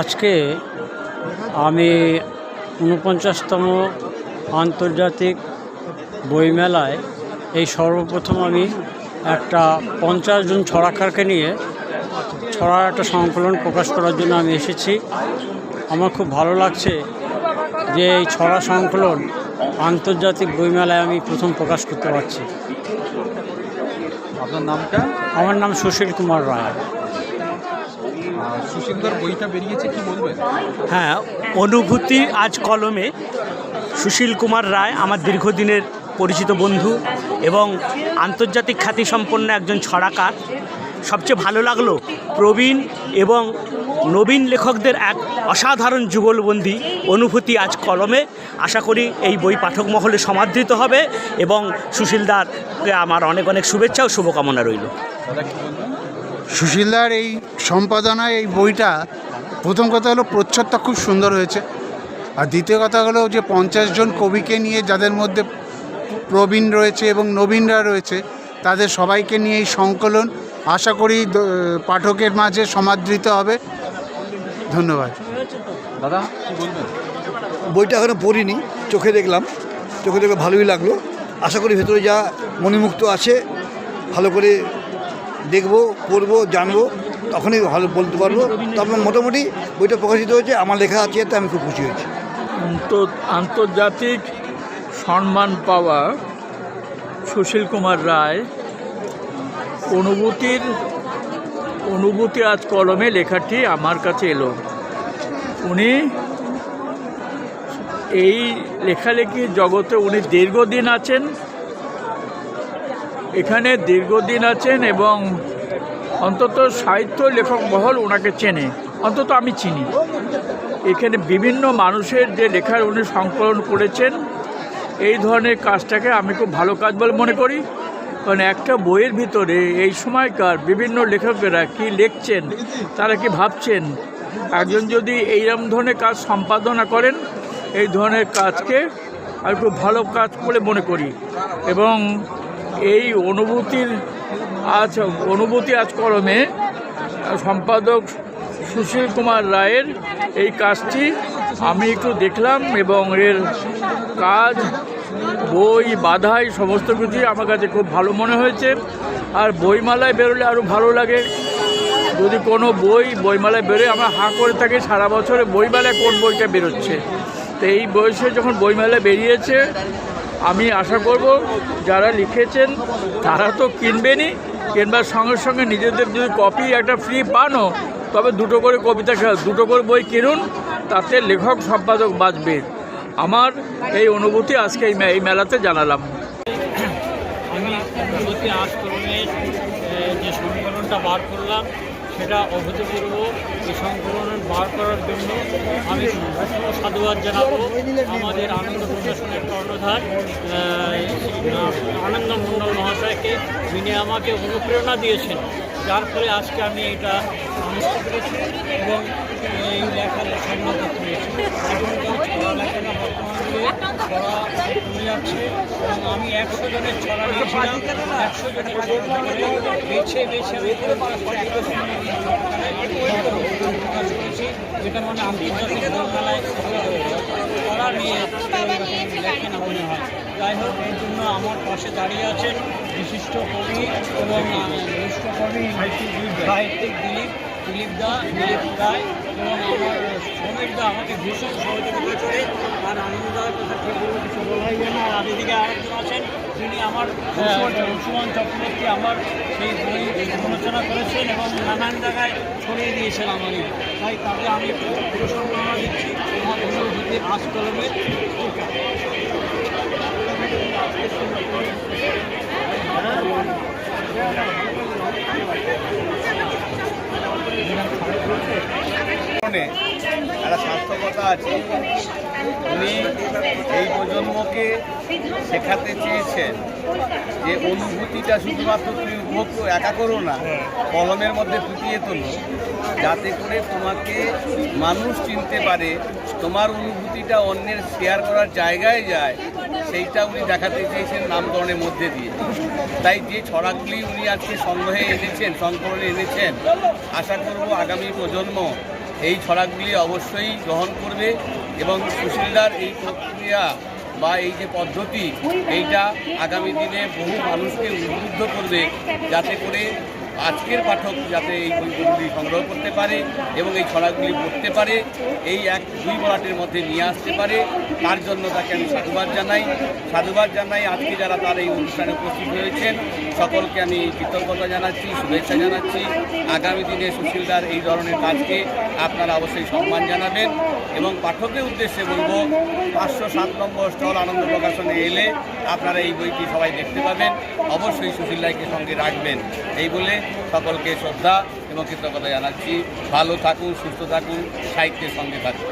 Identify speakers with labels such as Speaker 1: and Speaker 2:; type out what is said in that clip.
Speaker 1: আজকে আমি ঊনপঞ্চাশতম আন্তর্জাতিক বইমেলায় এই সর্বপ্রথম আমি একটা পঞ্চাশ জন ছড়াকারকে নিয়ে ছড়ার একটা সংকলন প্রকাশ করার জন্য আমি এসেছি। আমার খুব ভালো লাগছে যে এই ছড়া সংকলন আন্তর্জাতিক বইমেলায় আমি প্রথম প্রকাশ করতে পারছি।
Speaker 2: আপনার নামটা?
Speaker 1: আমার নাম সুশীল কুমার রায়।
Speaker 2: আর বইটা বেরিয়েছে কি বলবেন?
Speaker 3: হ্যাঁ অনুভূতি আজ কলমে। সুশীল কুমার রায় আমার দীর্ঘদিনের পরিচিত বন্ধু এবং আন্তর্জাতিক খ্যাতিসম্পন্ন একজন ছড়াকার। সবচেয়ে ভালো লাগল প্রবীণ এবং নবীন লেখকদের এক অসাধারণ যুগলবন্দি অনুভূতি আজ কলমে। আশা করি এই বই পাঠক মহলে সমাদৃত হবে এবং সুশীলদারকে আমার অনেক অনেক শুভেচ্ছা ও শুভকামনা রইল।
Speaker 4: সুশীলদার এই সম্পাদনায় এই বইটা প্রথম কথা হলো প্রচ্ছদটা খুব সুন্দর হয়েছে। আর দ্বিতীয় কথা হলো যে পঞ্চাশ জন কবিকে নিয়ে যাদের মধ্যে প্রবীণ রয়েছে এবং নবীনরা রয়েছে তাদের সবাইকে নিয়ে এই সংকলন আশা করি পাঠকের মাঝে সমাদৃত হবে। ধন্যবাদ।
Speaker 2: দাদা
Speaker 5: বইটা এখনও পড়িনি চোখে দেখলাম। চোখে দেখে ভালোই লাগল। আশা করি ভেতরে যা মণিমুক্ত আছে ভালো করে দেখব, পড়ব, জানব, তখনই ভালো বলতে পারব। তবে মোটামুটি বইটা প্রকাশিত হয়েছে, আমার লেখা আছে এতে আমি খুব খুশি হয়েছি।
Speaker 6: আন্তর্জাতিক সম্মান পাওয়া সুশীল কুমার রায় অনুভূতির, অনুভূতি আজ কলমে লেখাটি আমার কাছে এলো। উনি এই লেখালেখির জগতে উনি দীর্ঘদিন আছেন এখানে দীর্ঘদিন আছেন এবং অন্তত সাহিত্য লেখক মহল ওনাকে চেনে। অন্তত আমি চিনি। এখানে বিভিন্ন মানুষের যে লেখার উনি সংকলন করেছেন, এই ধরনের কাজটাকে আমি খুব ভালো কাজ বলে মনে করি। কারণ একটা বইয়ের ভিতরে এই সময়কার বিভিন্ন লেখকেরা কি লিখছেন, তারা কি ভাবছেন, একজন যদি এইরকম ধরনের কাজ সম্পাদনা করেন, এই ধরনের কাজকে আমি খুব ভালো কাজ বলে মনে করি। এবং এই অনুভূতির আজ, অনুভূতি আজ কলমে, সম্পাদক সুশীল কুমার রায়ের এই কাজটি আমি একটু দেখলাম এবং এর কাজ, বই, বাধাই, সমস্ত কিছুই আমার কাছে খুব ভালো মনে হয়েছে। আর বইমালায় বেরোলে আরও ভালো লাগে। যদি কোনো বই বইমেলায় বেরোয়, আমরা হাঁ করে থাকি, সারা বছরে বইমেলায় কোন বইটা বেরোচ্ছে? তো এই বয়সে যখন বইমেলায় বেরিয়েছে আমি আশা করব যারা লিখেছেন, তারা তো কিনবেনই। কিনবার সঙ্গে সঙ্গে নিজেদের যদি কপি একটা ফ্রি পানও, তবে দুটো করে কবিতা দুটো করে বই কিনুন, তাতে লেখক, সম্পাদক বাঁচবে। আমার এই অনুভূতি আজকে এই মেলাতে জানালাম।
Speaker 1: আমি আস্তরণের যে সংকলনটা বার করলাম সেটা অভূতপূর্ব। এই সংকলন বার করার জন্য আমি সাধুবাদ জানাব। আমাদের আনন্দ প্রশাসনের কর্ণধার আনন্দ মণ্ডল মহাশয়কে, যিনি আমাকে অনুপ্রেরণা দিয়েছেন। যার ফলে আজকে আমি এটা এবং এই লেখার সম্মান পেরেছি এখনকার বর্তমান যাচ্ছে এবং আমি একশো জনের ছড়া নিয়েছিলাম। একশো জনের ছড়া বেছে বেছে আমি প্রকাশ করেছি যেটা মানে আন্তর্জাতিক বইমেলায় পড়া নিয়ে লেখেন মনে হয়। যাই হোক এই জন্য আমার পাশে দাঁড়িয়ে আছেন বিশিষ্ট কবি এবং বিশিষ্ট কবি সাহিত্যিক দিলীপ। দিলীপ দা, দিলীপ রায় এবং আমার শ্রমিক দা আমাকে ভীষণ সহযোগিতা করে আর আনন্দদার কথা ঠিক বলে কিছু বলাই যায় না আর আদিদিকে আরেকজন আছেন তিনি আমার সুমন চক্রবর্তী আমার সেই বই সমালোচনা করেছেন এবং নানান জায়গায় ছড়িয়ে দিয়েছেন আমারই তাই তাকে আমি পুরো দিচ্ছি, আমার অনুভূতি আজ কলমে।
Speaker 7: জীবনে একটা সার্থকতা আছে। উনি এই প্রজন্মকে শেখাতে চেয়েছেন যে অনুভূতিটা শুধুমাত্র তুমি উপভোগ একা করো না, কলমের মধ্যে ফুটিয়ে তোলো, যাতে করে তোমাকে মানুষ চিনতে পারে তোমার অনুভূতিটা অন্যের শেয়ার করার জায়গায় যায়, সেইটা উনি দেখাতে চেয়েছেন নামকরণের মধ্যে দিয়ে। তাই যে ছড়াগুলি উনি আজকে সংগ্রহে এনেছেন, সংকলনে এনেছেন, আশা করব আগামী প্রজন্ম এই ছড়াগুলি অবশ্যই গ্রহণ করবে এবং সুশীলদার এই প্রক্রিয়া বা এই যে পদ্ধতি, এইটা আগামী দিনে বহু মানুষকে উদ্বুদ্ধ করবে যাতে করে আজকের পাঠক যাতে এই বইগুলি সংগ্রহ করতে পারে এবং এই ছড়াগুলি পড়তে পারে, এই এক দুই বলাটের মধ্যে নিয়ে আসতে পারে। তার জন্য তাকে আমি সাধুবাদ জানাই। সাধুবাদ জানাই আজকে যারা তার এই অনুষ্ঠানে উপস্থিত হয়েছেন সকলকে আমি কৃতজ্ঞতা জানাচ্ছি, শুভেচ্ছা জানাচ্ছি। আগামী দিনে সুশীলদার এই ধরনের কাজকে আপনারা অবশ্যই সম্মান জানাবেন এবং পাঠকের উদ্দেশ্যে বলব, পাঁচশো সাত নম্বর স্টল আনন্দ প্রকাশনে এলে আপনারা এই বইটি সবাই দেখতে পাবেন। অবশ্যই সুশীল রায়কে সঙ্গে রাখবেন। এই বলে সকলকে শ্রদ্ধা এবং কৃতজ্ঞতা জানাচ্ছি। ভালো থাকুন, সুস্থ থাকুন, সাহিত্যের সঙ্গে থাকুন।